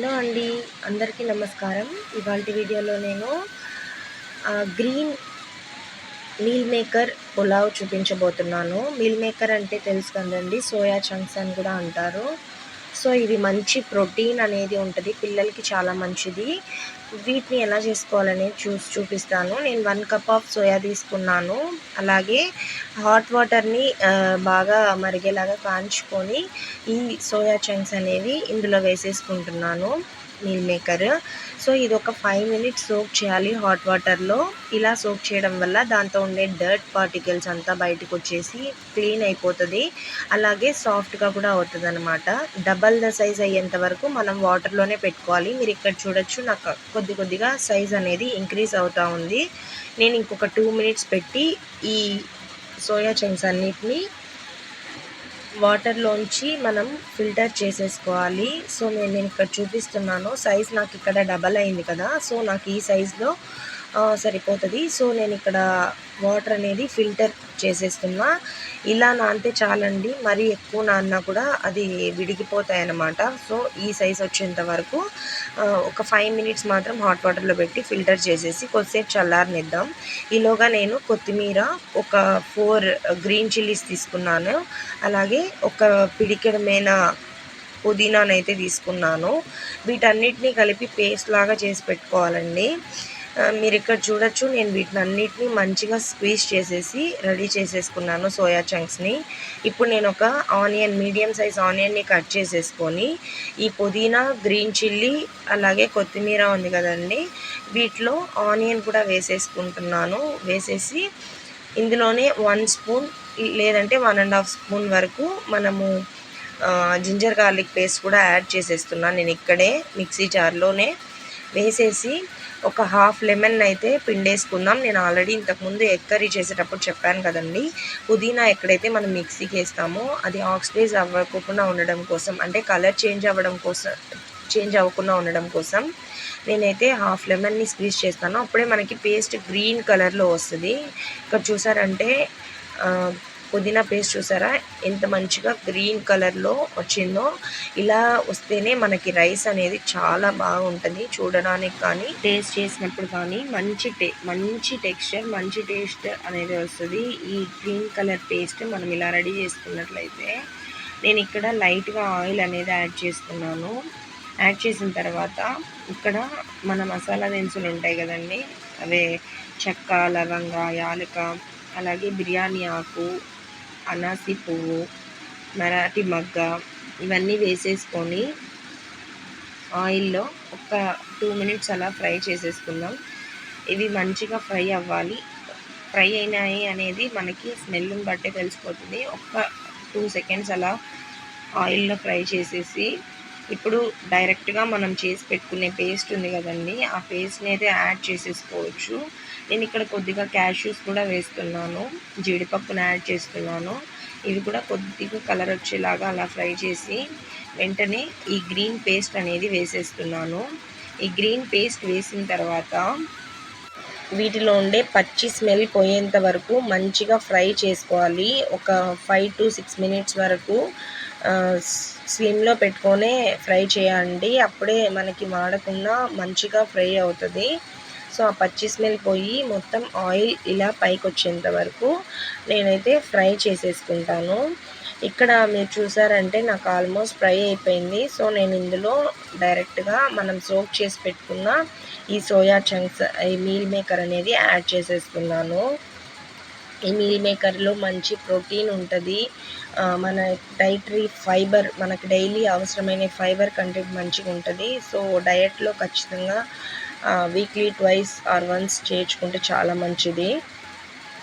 Hello అండి అందరికీ నమస్కారం. ఇవాళ వీడియోలో నేను గ్రీన్ మీల్ మేకర్ పులావ్ చూపించబోతున్నాను. మీల్ మేకర్ అంటే తెలుసు కదండి సోయా చంక్స్ అని కూడా అంటారు. సో ఇది మంచి ప్రోటీన్ అనేది ఉంటుంది. పిల్లలకి చాలా మంచిది. వీటిని ఎలా చేసుకోవాలనేది చూసి చూపిస్తాను. నేను వన్ కప్ ఆఫ్ సోయా తీసుకున్నాను. అలాగే హాట్ వాటర్ని బాగా మరిగేలాగా కాంచుకొని ఈ సోయా చంక్స్ అనేవి ఇందులో వేసేసుకుంటున్నాను. Meal maker. సో ఇది ఒక ఫైవ్ మినిట్స్ సోక్ చేయాలి హాట్ వాటర్లో. ఇలా సోక్ చేయడం వల్ల దాంతో ఉండే డర్ట్ పార్టికల్స్ అంతా బయటకు వచ్చేసి క్లీన్ అయిపోతుంది. అలాగే సాఫ్ట్గా కూడా అవుతుంది అనమాట డబల్ ద సైజ్ అయ్యేంత వరకు మనం వాటర్లోనే పెట్టుకోవాలి. మీరు ఇక్కడ చూడొచ్చు నాకు కొద్ది కొద్దిగా సైజ్ అనేది ఇంక్రీజ్ అవుతూ ఉంది. నేను ఇంకొక టూ మినిట్స్ పెట్టి ఈ సోయా చంక్స్ అన్నిటిని వాటర్లోంచి మనం ఫిల్టర్ చేసేసుకోవాలి. సో నేను నేను ఇక్కడ చూపిస్తున్నాను. సైజ్ నాకు ఇక్కడ డబల్ అయింది కదా. సో నాకు ఈ సైజులో సరిపోతుంది. సో నేను ఇక్కడ వాటర్ అనేది ఫిల్టర్ చేసేస్తున్నా. ఇలా నానితే చాలండి. మరీ ఎక్కువ నాన్న కూడా అది విడిగిపోతాయి అన్నమాట సో ఈ సైజ్ వచ్చేంత వరకు ఒక ఫైవ్ మినిట్స్ మాత్రం హాట్ వాటర్లో పెట్టి ఫిల్టర్ చేసేసి కొద్దిసేపు చల్లారనిద్దాం. ఈలోగా నేను కొత్తిమీర ఒక ఫోర్ గ్రీన్ చిల్లీస్ తీసుకున్నాను. అలాగే ఒక పిడికెడమైన పుదీనానైతే తీసుకున్నాను. వీటన్నిటిని కలిపి పేస్ట్ లాగా చేసి పెట్టుకోవాలండి. మీరు ఇక్కడ చూడొచ్చు నేను వీటిని అన్నిటిని మంచిగా స్క్వీజ్ చేసేసి రెడీ చేసేసుకున్నాను సోయా చంక్స్ని ఇప్పుడు నేను ఒక ఆనియన్ మీడియం సైజ్ ఆనియన్ని కట్ చేసేసుకొని ఈ పుదీనా గ్రీన్ చిల్లీ అలాగే కొత్తిమీర ఉంది కదండి వీటిలో ఆనియన్ కూడా వేసేసుకుంటున్నాను. వేసేసి ఇందులోనే వన్ స్పూన్ లేదంటే వన్ అండ్ హాఫ్ స్పూన్ వరకు మనము జింజర్ గార్లిక్ పేస్ట్ కూడా యాడ్ చేసేస్తున్నాను. నేను ఇక్కడే మిక్సీ జార్లోనే వేసేసి ఒక హాఫ్ లెమన్ అయితే పిండేసుకుందాం. నేను ఆల్రెడీ ఇంతకుముందు ఎగ్ కర్రీ చేసేటప్పుడు చెప్పాను కదండి. పుదీనా ఎక్కడైతే మనం మిక్సీకి వేస్తామో అది ఆక్సిడైజ్ అవ్వకుండా ఉండడం కోసం అంటే కలర్ చేంజ్ అవ్వడం కోసం చేంజ్ అవ్వకుండా ఉండడం కోసం నేనైతే హాఫ్ లెమన్ని స్క్వీజ్ చేస్తాను. అప్పుడే మనకి పేస్ట్ గ్రీన్ కలర్లో వస్తుంది. ఇక్కడ చూసారంటే పుదీనా పేస్ట్ చూసారా? ఎంత మంచిగా గ్రీన్ కలర్లో వచ్చిందో. ఇలా వస్తేనే మనకి రైస్ అనేది చాలా బాగుంటుంది చూడడానికి కానీ. టేస్ట్ చేసినప్పుడు కానీ మంచి టే మంచి టెక్స్చర్ మంచి టేస్ట్ అనేది వస్తుంది. ఈ గ్రీన్ కలర్ పేస్ట్ మనం ఇలా రెడీ చేసుకున్నట్లయితే నేను ఇక్కడ లైట్గా ఆయిల్ అనేది యాడ్ చేస్తున్నాను యాడ్ చేసిన తర్వాత ఇక్కడ మన మసాలా దినుసులు ఉంటాయి కదండి. అవే చెక్క లవంగ యాలక అలాగే బిర్యానీ ఆకు అనాసి పువ్వు మరాఠీ మగ్గ ఇవన్నీ వేసేసుకొని ఆయిల్లో ఒక టూ మినిట్స్ అలా ఫ్రై చేసేసుకుందాం. ఇవి మంచిగా ఫ్రై అవ్వాలి. ఫ్రై అయినాయి అనేది మనకి స్మెల్ని బట్టే తెలిసిపోతుంది. ఒక్క టూ సెకండ్స్ అలా ఆయిల్లో ఫ్రై చేసేసి ఇప్పుడు డైరెక్ట్గా మనం చేసి పెట్టుకునే పేస్ట్ ఉంది కదండి ఆ పేస్ట్ని అయితే యాడ్ చేసేసుకోవచ్చు. నేను ఇక్కడ కొద్దిగా క్యాష్యూస్ కూడా వేస్తున్నాను జీడిపప్పును యాడ్ చేస్తున్నాను. ఇవి కూడా కొద్దిగా కలర్ వచ్చేలాగా అలా ఫ్రై చేసి వెంటనే ఈ గ్రీన్ పేస్ట్ అనేది వేసేస్తున్నాను. ఈ గ్రీన్ పేస్ట్ వేసిన తర్వాత వీటిలో ఉండే పచ్చి స్మెల్ పోయేంత వరకు మంచిగా ఫ్రై చేసుకోవాలి. ఒక ఫైవ్ టు సిక్స్ మినిట్స్ వరకు స్లిమ్లో పెట్టుకొనే ఫ్రై చేయండి. అప్పుడే మనకి వాడకుండా మంచిగా ఫ్రై అవుతుంది. సో ఆ పచ్చి స్మెల్ పోయి మొత్తం ఆయిల్ ఇలా పైకి వచ్చేంత వరకు నేనైతే ఫ్రై చేసేసుకుంటాను. ఇక్కడ మీరు చూసారంటే నాకు ఆల్మోస్ట్ ఫ్రై అయిపోయింది. సో నేను ఇందులో డైరెక్ట్గా మనం సోక్ చేసి పెట్టుకున్న ఈ సోయా చంక్స్ ఈ మీల్ మేకర్ అనేది యాడ్ చేసేసుకున్నాను. ఈ మీల్ మేకర్లో మంచి ప్రోటీన్ ఉంటుంది. మన డైటరీ ఫైబర్ మనకు డైలీ అవసరమైన ఫైబర్ కంటెంట్ మంచిగా ఉంటుంది. సో డయట్లో ఖచ్చితంగా వీక్లీ ట్వైస్ ఆర్ వన్స్ చేర్చుకుంటే చాలా మంచిది.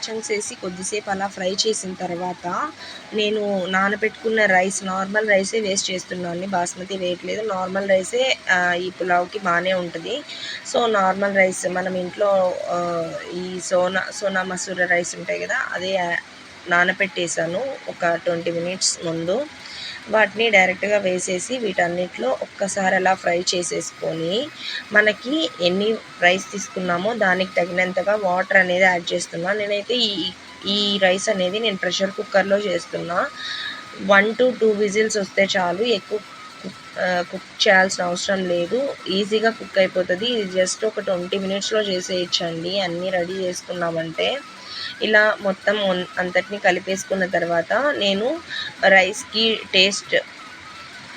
చంక్స్ వేసి కొద్దిసేపు అలా ఫ్రై చేసిన తర్వాత నేను నానబెట్టుకున్న రైస్ నార్మల్ రైసే వేస్ట్ చేస్తున్నాను బాస్మతి వేయట్లేదు. నార్మల్ రైసే ఈ పులావ్కి బాగానే ఉంటుంది. సో నార్మల్ రైస్ మనం ఇంట్లో ఈ సోనా సోనా మసూర రైస్ ఉంటాయి కదా అదే నానపెట్టేశాను ఒక ట్వంటీ మినిట్స్ ముందు. వాటిని డైరెక్ట్గా వేసేసి వీటన్నిటిలో ఒక్కసారి అలా ఫ్రై చేసేసుకొని మనకి ఎన్ని రైస్ తీసుకున్నామో దానికి తగినంతగా వాటర్ అనేది యాడ్ చేస్తున్నాను నేనైతే ఈ ఈ రైస్ అనేది నేను ప్రెషర్ కుక్కర్లో చేస్తున్నా. వన్ టు టూ విజిల్స్ వస్తే చాలు. ఎక్కువ కుక్ చేయాల్సిన అవసరం లేదు. ఈజీగా కుక్ అయిపోతుంది. ఇది జస్ట్ ఒక ట్వంటీ మినిట్స్లో చేసేయచ్చండి. అన్నీ రెడీ చేసుకున్నామంటే. ఇలా మొత్తం అంతటిని కలిపేసుకున్న తర్వాత నేను రైస్కి టేస్ట్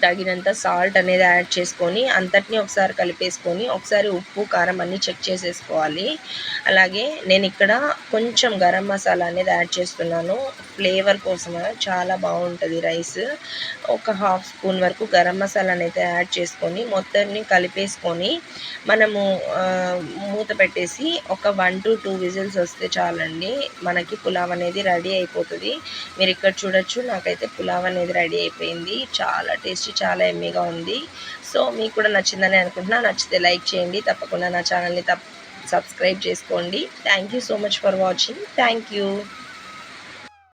తగినంత సాల్ట్ అనేది యాడ్ చేసుకొని అంతటిని ఒకసారి కలిపేసుకొని ఒకసారి ఉప్పు కారం అన్నీ చెక్ చేసేసుకోవాలి. అలాగే నేను ఇక్కడ కొంచెం గరం మసాలా అనేది యాడ్ చేస్తున్నాను. ఫ్లేవర్ కోసం చాలా బాగుంటుంది రైస్. ఒక హాఫ్ స్పూన్ వరకు గరం మసాలా అయితే యాడ్ చేసుకొని మొత్తాన్ని కలిపేసుకొని మనము మూత పెట్టేసి ఒక వన్ టు టూ విజిల్స్ వస్తే చాలండి. మనకి పులావ్ అనేది రెడీ అయిపోతుంది. మీరు ఇక్కడ చూడొచ్చు నాకైతే పులావ్ అనేది రెడీ అయిపోయింది. చాలా టేస్టీ చాలా ఎమ్మీగా ఉంది. సో మీకు కూడా నచ్చిందని అనుకుంటున్నా నచ్చితే లైక్ చేయండి. తప్పకుండా నా ఛానల్ని తప్ సబ్స్క్రైబ్ చేసుకోండి. Thank you so much for watching. Thank you.